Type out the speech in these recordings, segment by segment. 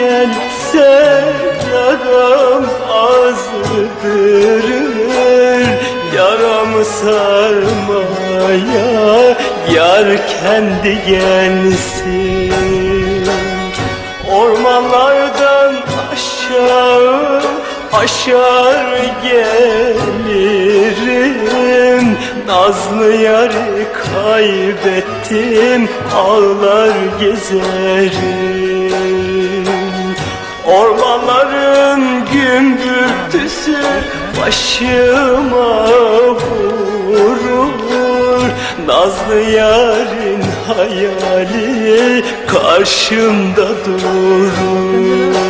diyen sevdam azdır. Yaramı sarmaya yar kendi gelsin. Ormanlardan aşağı aşar gelirim. Nazlı yarı kaybettim ağlar gezerim. Ormanların gümbürtüsü başıma vurur Nazlı yarın hayali karşımda durur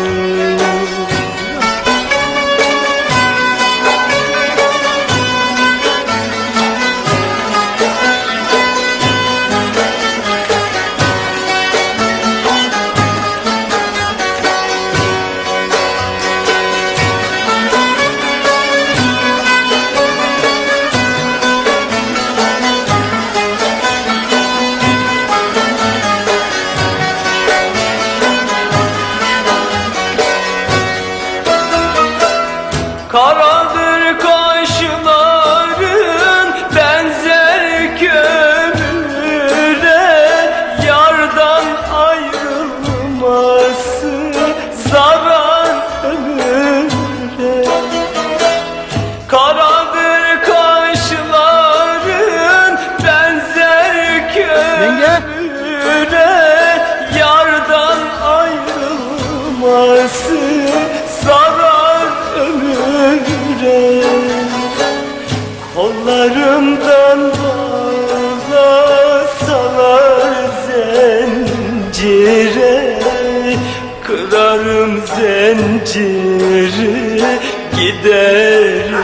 Kollarımdan bağlasalar zincire Kırarım zinciri giderim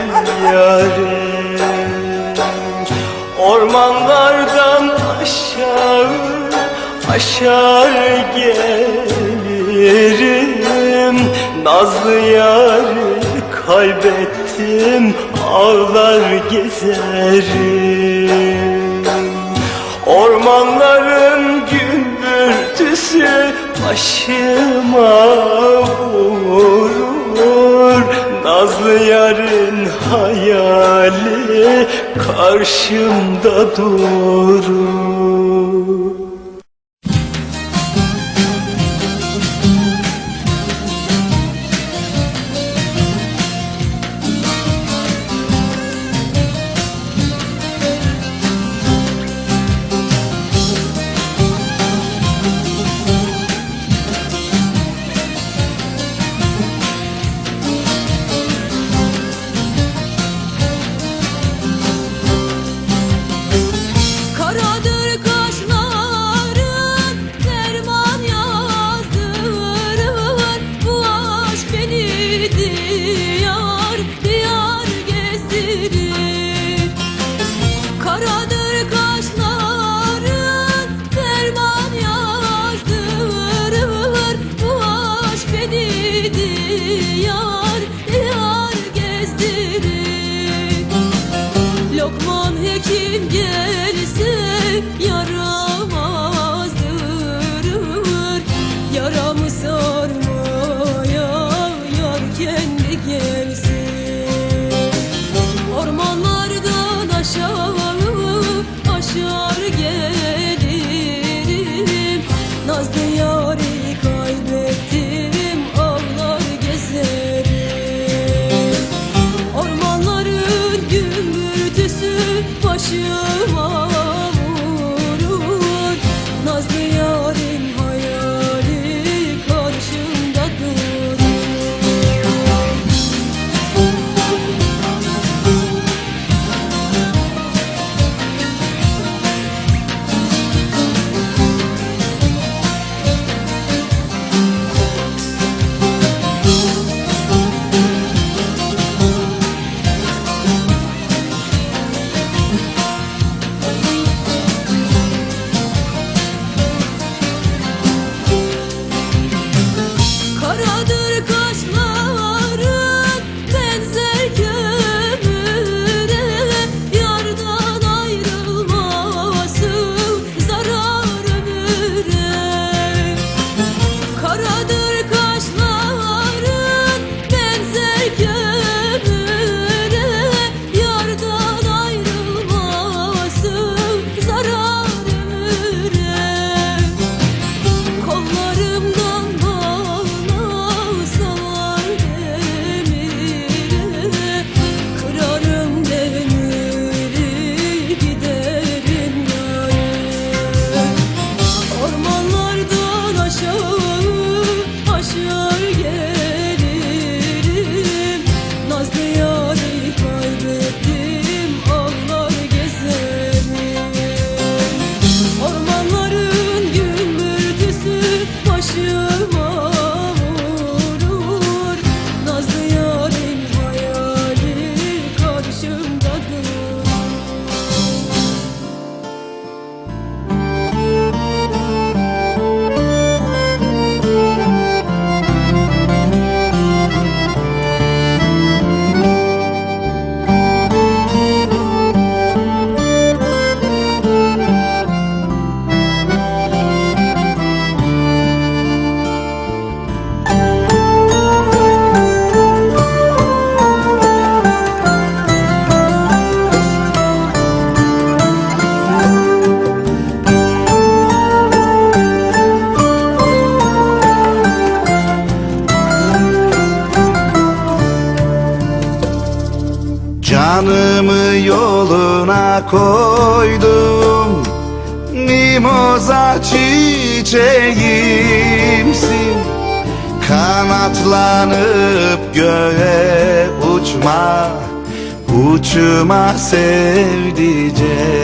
yâre Ormanlardan aşağı aşar gelirim. Nazlı yarı kaybettim ağlar gezerim. Ormanların gümbürtüsü başıma vurur. Nazlı yarın hayali karşımda durur hekim gelse yaramazdırır koydum. Mimoza çiçeğimsin. Kanatlanıp göğe uçma. Uçma sevdiceğim